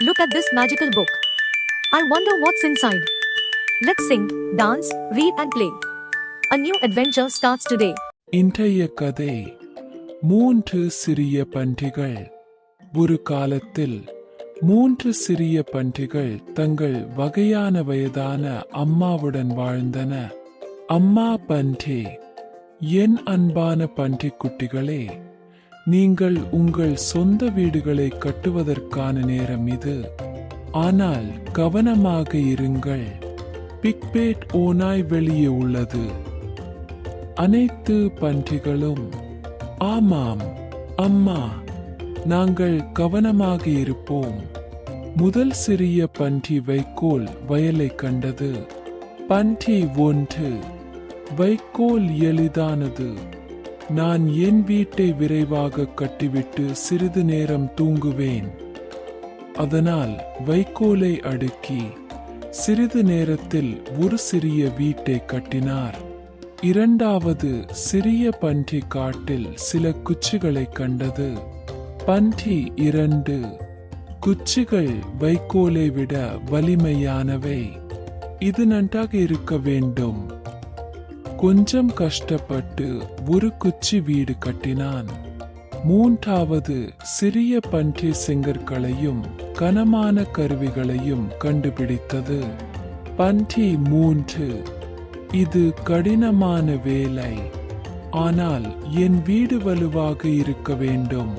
Look at this magical book. I wonder what's inside. Let's sing, dance, read, and play. A new adventure starts today. இன்றைய கதை மூன்று சிறிய பன்றிகள் ஒரு காலத்தில் மூன்று சிறிய பன்றிகள் தங்கள் வகையான வயதான அம்மாவுடன் வாழ்ந்தன அம்மா பன்றி என் அன்பான பன்றிக்குட்டிகளே நீங்கள் உங்கள் சொந்த வீடுகளை கட்டுவதற்கான நேரம் இது. ஆனால் கவனமாக இருங்கள். பிக்பேட் ஓனாய் வெளியே உள்ளது. அனைத்து பன்றிகளும் ஆமாம் அம்மா நாங்கள் கவனமாக இருப்போம். முதல் சிறிய பன்றி வைக்கோல் வயலை கண்டது. பன்றி ஒன்று வைக்கோல் எளிதானது. நான் என் வீட்டை விரைவாக கட்டிவிட்டு சிறிது நேரம் தூங்குவேன். அதனால் வைக்கோலை அடுக்கி சிறிது நேரத்தில் ஒரு சிறிய வீட்டை கட்டினார். இரண்டாவது சிறிய பன்றி காட்டில் சில குச்சிகளை கண்டது. பன்றி இரண்டு குச்சிகள் வைக்கோலை விட வலிமையானவை. இது நன்றாக இருக்க வேண்டும். கொஞ்சம் கஷ்டப்பட்டு ஒரு குச்சி வீடு கட்டினான். மூன்றாவது சிறிய பன்றி செங்கற்களையும் கனமான கருவிகளையும் கண்டுபிடித்தது. பன்றி மூன்று இது கடினமான வேலை ஆனால் என் வீடு வலுவாக இருக்க வேண்டும்.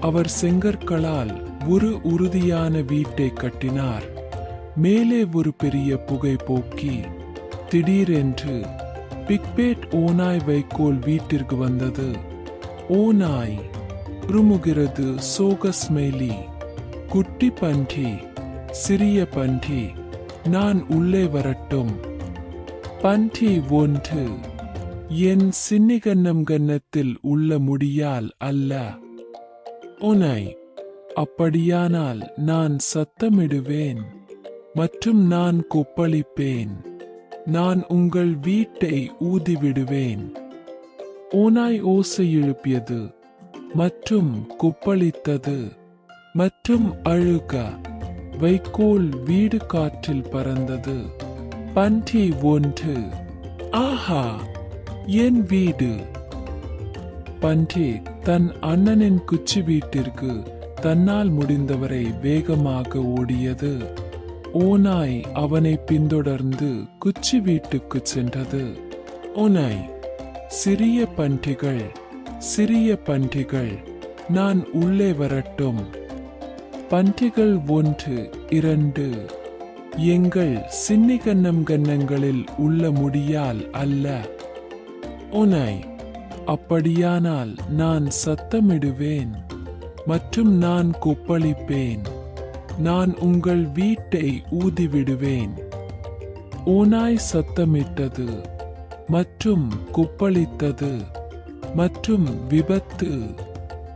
அவர் செங்கற்களால் ஒரு உறுதியான வீட்டை கட்டினார். மேலே ஒரு பெரிய புகை போக்கி திடீரென்று பிக்பேட் ஓநாய் வைக்கோல் வீட்டிற்கு வந்தது. ஓநாய் உருமுகிறது சோக ஸ்மெலி குட்டி பன்றி சிறிய பன்றி நான் உள்ளே வரட்டும். பன்றி ஒன்று என் சின்னிகன்னம் கன்னத்தில் உள்ள முடியால் அல்ல. உனை அப்படியானால் நான் சத்தமிடுவேன் மற்றும் நான் கொப்பளிப்பேன். நான் உங்கள் வீட்டை ஊதிவிடுவேன். ஓனாய் ஓசை எழுப்பியது மற்றும் கொப்பளித்தது மற்றும் அழுக வைக்கோல் வீடு காற்றில் பறந்தது. பன்றி ஒன்று. ஆஹா என் வீடு. பன்றி தன் அண்ணனின் குச்சி வீட்டிற்கு தன்னால் முடிந்தவரை வேகமாக ஓடியது. ஓநாய் அவனை பின்தொடர்ந்து குச்சி வீட்டுக்கு சென்றது. ஓநாய் சிறிய பன்றிகள் சிறிய பன்றிகள் நான் உள்ளே வரட்டும். பன்றிகள் ஒன்று இரண்டு. எங்கள் சின்னிகன்னம் கன்னங்களில் உள்ள முடியால் அல்ல. ஓநாய் அப்படியானால் நான் சத்தமிடுவேன் மற்றும் நான் கொப்பளிப்பேன். நான் உங்கள் வீட்டை ஊதிவிடுவேன். ஓனாய் சத்தமிட்டது மற்றும் குப்பளித்தது மற்றும் விபத்து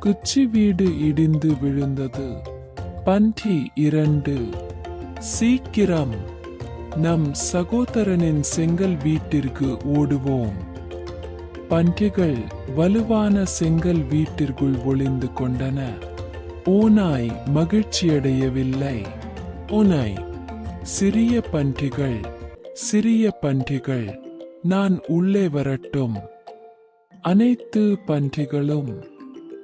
குச்சி வீடு இடிந்து விழுந்தது. பன்றி இரண்டு சீக்கிரம் நம் சகோதரனின் செங்கல் வீட்டிற்கு ஓடுவோம். பன்றிகள் வலுவான செங்கல் வீட்டிற்குள் ஒளிந்து கொண்டன. ஓநாய் மகிழ்ச்சியடையவில்லை. ஓநாய் சிறிய பன்றிகள் சிறிய பன்றிகள் நான் உள்ளே வரட்டும். அனைத்து பன்றிகளும்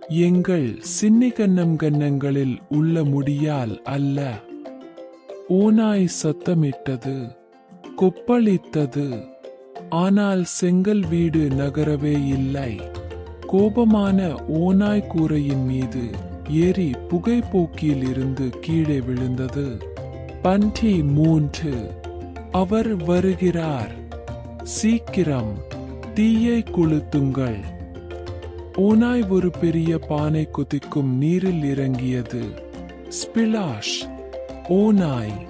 எங்கள் சின்னிகன்னம் கன்னங்களில் உள்ள முடியால் அல்ல. ஓநாய் சத்தமிட்டது கொப்பளித்தது ஆனால் செங்கல் வீடு நகரவே இல்லை. கோபமான ஓநாய் கூரையின் மீது ஏறி புகைப்போக்கில் இருந்து கீழே விழுந்தது. பன்றி மூன்று அவர் வருகிறார். சீக்கிரம் தீயை கொளுத்துங்கள். ஓநாய் ஒரு பெரிய பானை குதிக்கும் நீரில் இறங்கியது. ஸ்பிலாஷ் ஓநாய்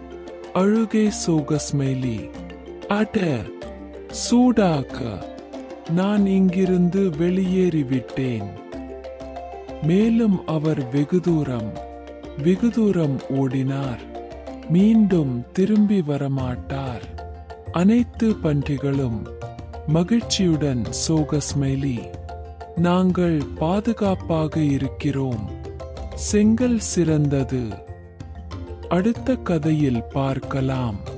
அழுகை சோக அட சூடாக்க நான் இங்கிருந்து வெளியேறிவிட்டேன். மேலும் அவர் வெகு தூரம் வெகு தூரம் ஓடினார். மீண்டும் திரும்பி வரமாட்டார். அனைத்து பன்றிகளும் மகிழ்ச்சியுடன் சோகஸ்மைலி நாங்கள் பாதுகாப்பாக இருக்கிறோம். செங்கல் சிறந்தது. அடுத்த கதையில் பார்க்கலாம்.